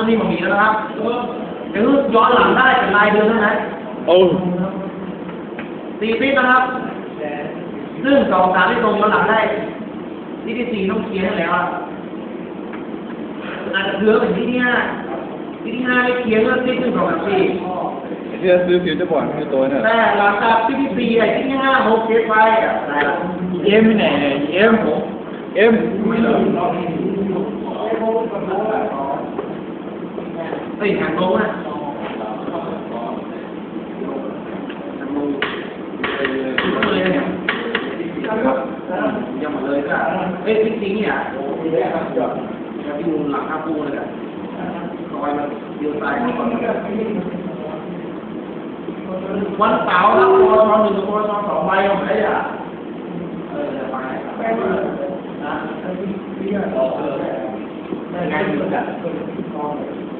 ต้องมีบะหมี่แล้วนะครับเดี๋ยวย้อนหลังได้เป็นรายเดือนเท่านั้นโอ้สี่ปีนะครับซึ่งสองสามที่ตรงย้อนหลังได้ที่ที่สี่ต้องเคลียร์ให้แล้วอะอาจจะเหลือเป็นที่ที่ห้าที่ที่ห้าไม่เคลียร์เรื่องที่ขึ้นของแบบสี่ที่จะซื้อฟิวเจอร์บอร์ดคือตัวเนี่ยแต่หลังจากที่ที่สี่ไอ้ที่ที่ห้าหกเจ็ดไปอะได้ละเอ็มไหนเอ็มเอ็ม เฮ้ยหางลงอะเลยเนี่ยยังหมดเลยก็เอ้ยจริงๆเนี่ยจะดูหลังคาปูเลยอะเ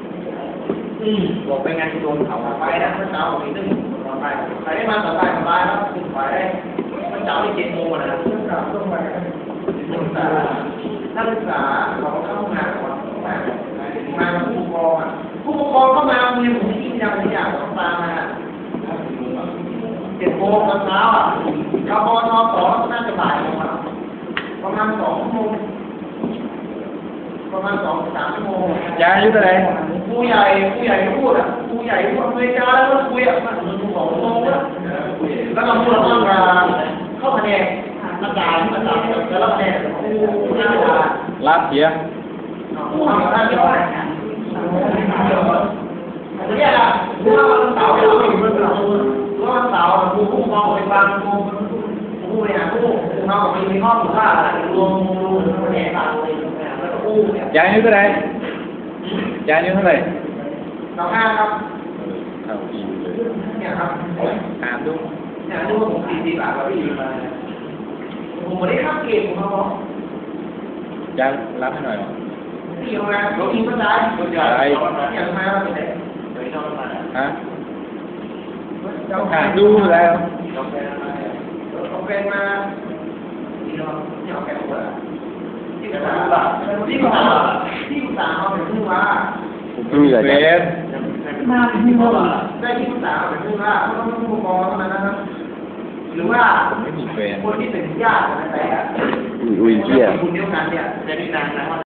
อาไว้มันเดียวตายวันเสาร์ครับปวชหนึ่งกับปวชสองใบเอาไหนอะเออไปไปนะได้ไงอยู่กันอืมบอกไปงานโดนเขาไปนะเมื่อเช้าผมมีเรื่องไปใครได้มาสบายสบายแล้วขึ้นไปได้เมื่อเช้าที่เจ็ดโมงนะต้องไปนักศึกษานักศึกษาเขาเข้าห้อน้ำก่อนมามาผู้ปกครองผู้ปกครองก็มาโรงเรียนผมที่ยังไม่อยากต้องตามมาเจ็ดโมงตอนเช้าอะกบนสองน่าจะบ่ายโมงอะประมาณสองโมง ประมาณสองสามชั่วโมงยายอายุเท่าไหร่ผู้ใหญ่ผู้ใหญ่ก็พูดอะผู้ใหญ่พูดอเมริกาแล้วก็คุยอะมันสองชั่วโมงแล้วแล้วก็พูดเรื่องการเข้าคะแนนอาจารย์อาจารย์แล้วคะแนนผู้หน้าตาลาเสียผู้ทำหน้าที่ว่าเนี่ยล่ะรู้ว่าวันเสาร์เราไม่รู้ว่าวันเสาร์ผู้ผู้มองไปฟังผู้ผู้เนี่ยผู้ผู้มองไปมีข้อมูลว่ารวมรวมคะแนนต่างเลยแล้วก็ผู้เนี่ ยยายอายุเท่าไหร่ยายอายุเท่าไหร่สองห้าครับเข้าอีกเลยเนี่ยครับอ่านดูเนี่ยดูว่าผมสี่สิบบาทกับพี่มาผมไม่ได้ข้ามเกมของเขายายรับให้หน่อยเหรอพี่เอาไงรถยิงก็ได้รถใหญ่เนี่ยทำไมเราเป็นไหนฮะอ่านดูแล้วเอาแฟนมาที่เราที่เอาแฟนมา ที่ภาษาที่ภาษาที่ภาษาเขาเป็นผู้ว่าดูเฟซมาเป็นผู้ว่าได้ที่ภาษาเป็นผู้ว่าก็ต้องผู้ปกครองเท่านั้นนะครับหรือว่าผมไม่มีแฟนคนที่เป็นญาติกันแต่อุ้ยอุ้ยเหี้ยคุณเดียวกันเนี่ยจะได้นานนะ